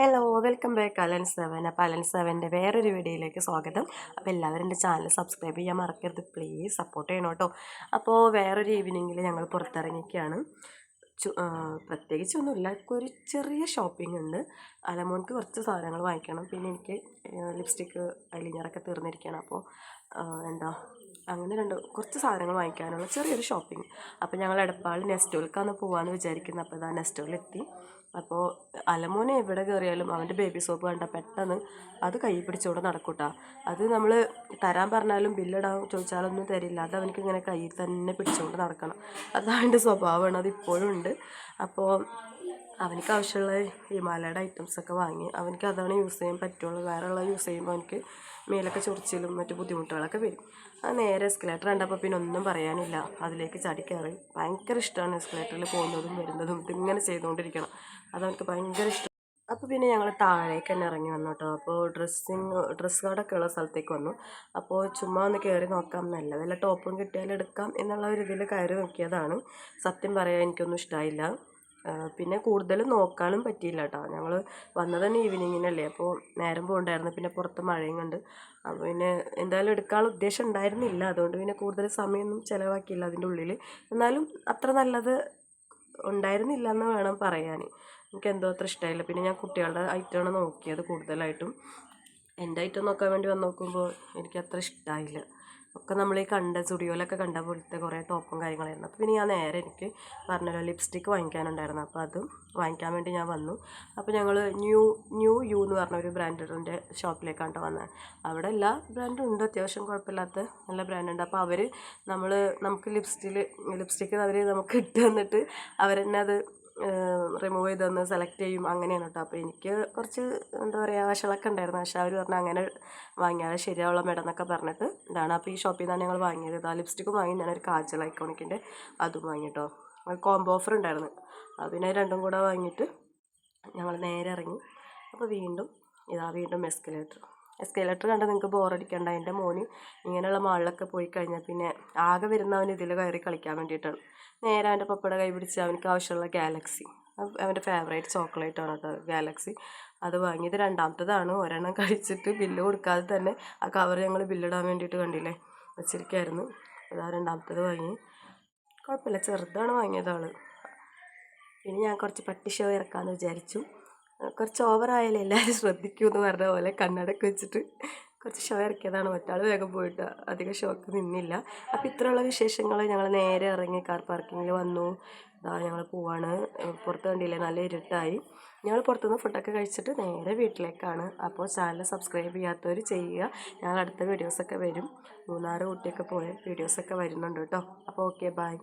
Hello welcome back Alan seven അപ്പോൾ Alan സെവന്റെ വേറൊരു വീഡിയോയിലേക്ക് സ്വാഗതം. അപ്പോൾ എല്ലാവരും എന്റെ ചാനൽ സബ്സ്ക്രൈബ് ചെയ്യാൻ മറക്കരുത്. പ്ലീസ് സപ്പോർട്ട് ചെയ്യണം കേട്ടോ. അപ്പോൾ വേറൊരു ഈവനിങ്ങിൽ ഞങ്ങൾ പുറത്തിറങ്ങിയൊക്കെയാണ് പ്രത്യേകിച്ചൊന്നുമില്ല ഒരു ചെറിയ ഷോപ്പിംഗ് ഉണ്ട്. അലമോൻക്ക് കുറച്ച് സാധനങ്ങൾ വാങ്ങിക്കണം. പിന്നെ എനിക്ക് ലിപ്സ്റ്റിക്ക് ഐലിനറൊക്കെ തീർന്നിരിക്കുകയാണ്. അപ്പോൾ എന്താ അങ്ങനെ രണ്ട് കുറച്ച് സാധനങ്ങൾ വാങ്ങിക്കാനുള്ള ചെറിയൊരു ഷോപ്പിംഗ് അപ്പോൾ ഞങ്ങൾ എടപ്പാൾ നെസ്റ്റോൾക്കാണ് പോകാമെന്ന് വിചാരിക്കുന്നത് അപ്പോൾ ഇതാ നെസ്റ്റോളിലെത്തി. അപ്പോൾ അലമോനെ എവിടെ കയറിയാലും അവന്റെ ബേബി സോപ്പ് കണ്ട പെട്ടെന്ന് അത് കൈ പിടിച്ചുകൊണ്ട് നടക്കൂട്ടാ. അത് നമ്മൾ തരാൻ പറഞ്ഞാലും ബില്ലിടാൻ ചോദിച്ചാലൊന്നും തരില്ല. അത് അവനക്ക് ഇങ്ങനെ കയ്യിൽ തന്നെ പിടിച്ചുകൊണ്ട് നടക്കണം. അതാണ് സ്വഭാവമാണ്. അത് ഇപ്പോഴും ഉണ്ട്. അപ്പോൾ അവനക്ക് ആവശ്യമുള്ള ഹിമാലയുടെ ഐറ്റംസൊക്കെ വാങ്ങി. അവനക്ക് അതാണ് യൂസ് ചെയ്യാൻ പറ്റുള്ളൂ. വേറെയുള്ള യൂസ് ചെയ്യുമ്പോൾ അവനക്ക് മേലൊക്കെ ചൊറിച്ചിലും മറ്റു ബുദ്ധിമുട്ടുകളൊക്കെ വരും. ആ നേരെ എസ്കലേറ്റർ കണ്ടപ്പോൾ പിന്നെ ഒന്നും പറയാനില്ല. അതിലേക്ക് ചടിക്കയറി കയറി ഭയങ്കര ഇഷ്ടമാണ് എസ്കലേറ്ററിൽ പോകുന്നതും വരുന്നതും. ഇതിങ്ങനെ ചെയ്തുകൊണ്ടിരിക്കണം. അതവർക്ക് ഭയങ്കര ഇഷ്ടം അപ്പോൾ പിന്നെ ഞങ്ങൾ താഴേക്ക് തന്നെ ഇറങ്ങി വന്നു കേട്ടോ അപ്പോൾ ഡ്രസ്സിങ് ഡ്രസ്സ് കാർഡൊക്കെ ഉള്ള സ്ഥലത്തേക്ക് വന്നു. അപ്പോൾ ചുമ്മാ ഒന്ന് കയറി നോക്കാം. നല്ല വല്ല ടോപ്പും കിട്ടിയാൽ എടുക്കാം എന്നുള്ള ഒരു ഇതിൽ കയറി നോക്കിയതാണ്. സത്യം പറയാൻ എനിക്കൊന്നും ഇഷ്ടമായില്ല പിന്നെ കൂടുതൽ നോക്കാനും പറ്റിയില്ല കേട്ടോ ഞങ്ങൾ വന്നത് തന്നെ ഈവനിങ്ങിനല്ലേ. അപ്പോൾ നേരം പോകണ്ടായിരുന്നു. പിന്നെ പുറത്ത് മഴയും കണ്ട്. അപ്പോൾ പിന്നെ എന്തായാലും എടുക്കാനുള്ള ഉദ്ദേശം ഉണ്ടായിരുന്നില്ല. അതുകൊണ്ട് പിന്നെ കൂടുതൽ സമയമൊന്നും ചിലവാക്കിയില്ല അതിന്റെ ഉള്ളിൽ എന്നാലും അത്ര നല്ലത് ഉണ്ടായിരുന്നില്ല എന്ന് വേണം പറയാൻ എനിക്ക് എന്തോ അത്ര ഇഷ്ടമായില്ല പിന്നെ ഞാൻ കുട്ടികളുടെ ഐറ്റമാണ് നോക്കിയത് കൂടുതലായിട്ടും. എന്റെ ഐറ്റം നോക്കാൻ വേണ്ടി വന്ന് നോക്കുമ്പോൾ എനിക്ക് അത്ര ഇഷ്ടമായില്ല ഒക്കെ നമ്മൾ ഈ കണ്ട സ്റ്റുഡിയോയിലൊക്കെ കണ്ട പോലത്തെ കുറേ ടോപ്പും കാര്യങ്ങളായിരുന്നു അപ്പോൾ പിന്നെ ഞാൻ നേരെ എനിക്ക് പറഞ്ഞല്ലോ ലിപ്സ്റ്റിക്ക് വാങ്ങിക്കാനുണ്ടായിരുന്നു. അപ്പോൾ അതും വാങ്ങിക്കാൻ വേണ്ടി ഞാൻ വന്നു. അപ്പോൾ ഞങ്ങൾ ന്യൂ ന്യൂ യു എന്ന് പറഞ്ഞ ഒരു ബ്രാൻഡിന്റെ ഷോപ്പിലേക്കാണ് വന്നത്. അവിടെ എല്ലാ ബ്രാൻഡും ഉണ്ട്. അത്യാവശ്യം കുഴപ്പമില്ലാത്ത നല്ല ബ്രാൻഡുണ്ട്. അപ്പോൾ അവർ നമ്മൾ നമുക്ക് ലിപ്സ്റ്റിൽ ലിപ്സ്റ്റിക്ക് അവർ നമുക്ക് ഇട്ട് തന്നിട്ട് അവരെന്നെ അത് റിമൂവ് ചെയ്ത് തന്ന് സെലക്ട് ചെയ്യും. അങ്ങനെയാണ് കേട്ടോ അപ്പോൾ എനിക്ക് കുറച്ച് എന്താ പറയുക വഷളൊക്കെ ഉണ്ടായിരുന്നു. പക്ഷേ അവർ പറഞ്ഞു അങ്ങനെ വാങ്ങിയാൽ ശരിയാവുള്ള മേഡം എന്നൊക്കെ പറഞ്ഞിട്ട് ഇതാണ്. അപ്പോൾ ഈ ഷോപ്പിൽ നിന്നാണ് ഞങ്ങൾ വാങ്ങിയത്. ഇതാ ലിപ്സ്റ്റിക്കും വാങ്ങി. ഞാനൊരു കാജൽ ഐക്കോണിക്കിന്റെ അതും വാങ്ങി വാങ്ങിട്ടോ കോംബോ ഓഫർ ഉണ്ടായിരുന്നു. പിന്നെ രണ്ടും കൂടെ വാങ്ങിയിട്ട് ഞങ്ങൾ നേരെ ഇറങ്ങി. അപ്പോൾ വീണ്ടും ഇതാ വീണ്ടും എസ്കലേറ്റർ എസ്കലേറ്റർ കണ്ട് നിങ്ങൾക്ക് ബോറടിക്കണ്ട. എന്റെ മോന് ഇങ്ങനെയുള്ള മാളിലൊക്കെ പോയി കഴിഞ്ഞാൽ പിന്നെ ആകെ വരുന്നവൻ ഇതിൽ കയറി കളിക്കാൻ വേണ്ടിയിട്ടാണ്. നേരെ അവന്റെ പപ്പയുടെ കൈ പിടിച്ച് അവനക്ക് ആവശ്യമുള്ള ഗാലക്സി. അവന്റെ ഫേവറേറ്റ് ചോക്ലേറ്റ് ആണ് കേട്ടോ ഗാലക്സി. അത് വാങ്ങിയത് രണ്ടാമത്തതാണ്. ഒരെണ്ണം കഴിച്ചിട്ട് ബില്ല് കൊടുക്കാതെ തന്നെ ആ കവർ ഞങ്ങൾ ബില്ലിടാൻ വേണ്ടിയിട്ട് കണ്ടില്ലേ വെച്ചിരിക്കായിരുന്നു. അതാ രണ്ടാമത്തത് വാങ്ങി. കുഴപ്പമില്ല ചെറുതാണ് വാങ്ങിയതാണ് പിന്നെ ഞാൻ കുറച്ച് പട്ടി ഷോ ഇറക്കാമെന്ന് വിചാരിച്ചു. കുറച്ച് ഓവറായാലും എല്ലാവരും ശ്രദ്ധിക്കൂ എന്ന് പറഞ്ഞ പോലെ കണ്ണടക്ക് വെച്ചിട്ട് കുറച്ച് ഷോ ഇറക്കിയതാണ് മറ്റാൾ വേഗം പോയിട്ട് അധികം ഷോക്ക് നിന്നില്ല. അപ്പോൾ ഇത്രയുള്ള വിശേഷങ്ങൾ ഞങ്ങൾ നേരെ ഇറങ്ങി കാർ പാർക്കിങ്ങിൽ വന്നു. ഇതാ ഞങ്ങൾ പോവാണ്. പുറത്ത് കണ്ടില്ല നല്ല ഇരുട്ടായി. ഞങ്ങൾ പുറത്തുനിന്ന് ഫുഡൊക്കെ കഴിച്ചിട്ട് നേരെ വീട്ടിലേക്കാണ്. അപ്പോൾ ചാനൽ സബ്സ്ക്രൈബ് ചെയ്യാത്തവർ ചെയ്യുക. ഞങ്ങൾ അടുത്ത വീഡിയോസൊക്കെ വരും. മൂന്നാറ് കുട്ടിയൊക്കെ പോയ വീഡിയോസൊക്കെ വരുന്നുണ്ട് കേട്ടോ അപ്പോൾ ഓക്കെ ബൈ